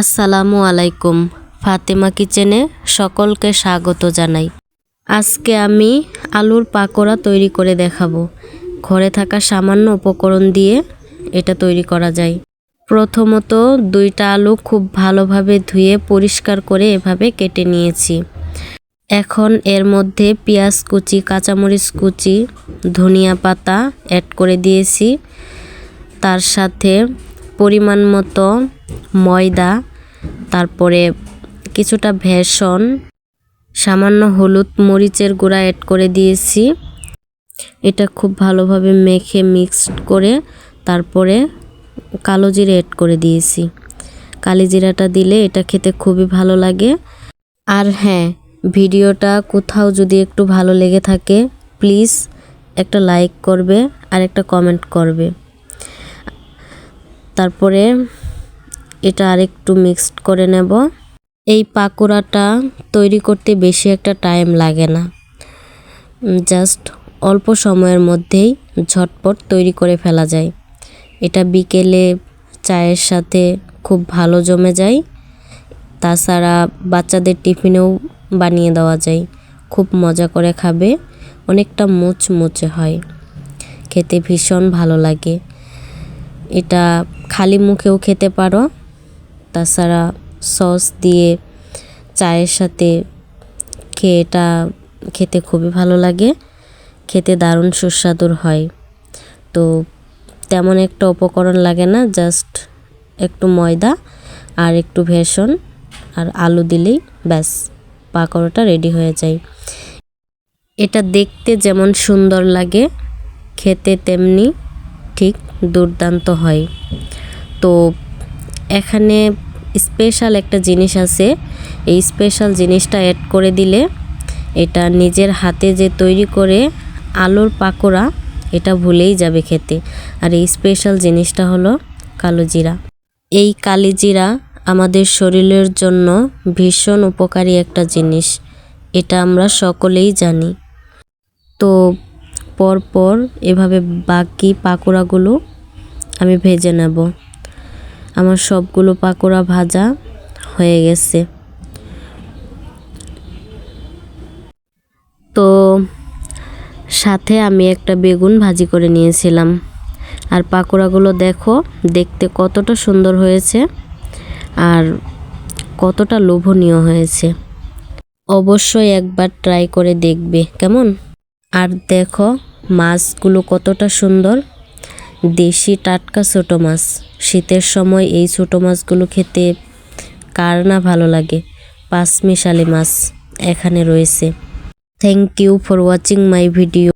আসসালামু আলাইকুম, ফাতেমা কিচেনে সকলকে স্বাগত জানাই। আজকে আমি আলুর পাকোড়া তৈরি করে দেখাবো। ঘরে থাকা সামান্য উপকরণ দিয়ে এটা তৈরি করা যায়। প্রথমত দুইটা আলু খুব ভালোভাবে ধুয়ে পরিষ্কার করে এভাবে কেটে নিয়েছি। এখন এর মধ্যে পেঁয়াজ কুচি, কাঁচামরিচ কুচি, ধনিয়া পাতা অ্যাড করে দিয়েছি। তার সাথে পরিমাণ মতো ময়দা তারপরে কিছুটা ভেষন সামান্য হলুদ মরিচের গুঁড়া অ্যাড করে দিয়েছি। এটা খুব ভালোভাবে মেখে মিক্সড করে তারপরে কালো জিরে অ্যাড করে দিয়েছি। কালি জিরাটা দিলে এটা খেতে খুবই ভালো লাগে। আর হ্যাঁ ভিডিওটা কোথাও যদি একটু ভালো লেগে থাকে প্লিজ একটা লাইক করবে আর একটা কমেন্ট করবে। তারপরে এটা আরেকটু মিক্সড করে নেব। এই পাকোড়াটা তৈরি করতে বেশি একটা টাইম লাগে না। জাস্ট অল্প সময়ের মধ্যেই ঝটপট তৈরি করে ফেলা যায়। এটা বিকেলে চায়ের সাথে খুব ভালো জমে যায়। তাছাড়া বাচ্চাদের টিফিনেও বানিয়ে দেওয়া যায়। খুব মজা করে খাবে। অনেকটা মুচমুচে হয়। খেতে ভীষণ ভালো লাগে। এটা খালি মুখেও খেতে পারো। তাছাড়া সস দিয়ে চায়ের সাথে খেয়ে এটা খেতে খুবই ভালো লাগে। খেতে দারুণ সুস্বাদুর হয়। তো তেমন একটা উপকরণ লাগে না, জাস্ট একটু ময়দা আর একটু ভেষন আর আলু দিলেই ব্যাস, পাকোড়াটা রেডি হয়ে যায়। এটা দেখতে যেমন সুন্দর লাগে, খেতে তেমনি ঠিক দুর্দান্ত হয়। তো এখানে স্পেশাল একটা জিনিস আছে। এই স্পেশাল জিনিসটা অ্যাড করে দিলে এটা নিজের হাতে যে তৈরি করে আলুর পাকোড়া, এটা ভুলেই যাবে খেতে। আর এই স্পেশাল জিনিসটা হলো কালো জিরা। এই কালি জিরা আমাদের শরীরের জন্য ভীষণ উপকারী একটা জিনিস, এটা আমরা সকলেই জানি। তো পরপর এভাবে বাকি পাকোড়াগুলো আমি ভেজে নেব। আমার সবগুলো পাকোড়া ভাজা হয়ে গেছে। তো সাথে আমি একটা বেগুন ভাজি করে নিয়েছিলাম। আর পাকোড়াগুলো দেখো, দেখতে কতটা সুন্দর হয়েছে আর কতটা লোভনীয় হয়েছে। অবশ্যই একবার ট্রাই করে দেখবে, কেমন? আর দেখো, মাছগুলো কতটা সুন্দর। দেশি টাটকা ছোটো মাছ। শীতের সময় এই ছোটো মাছগুলো খেতে কার না ভালো লাগে? পাঁচমিশালি মাছ এখানে রয়েছে। Thank you for watching my video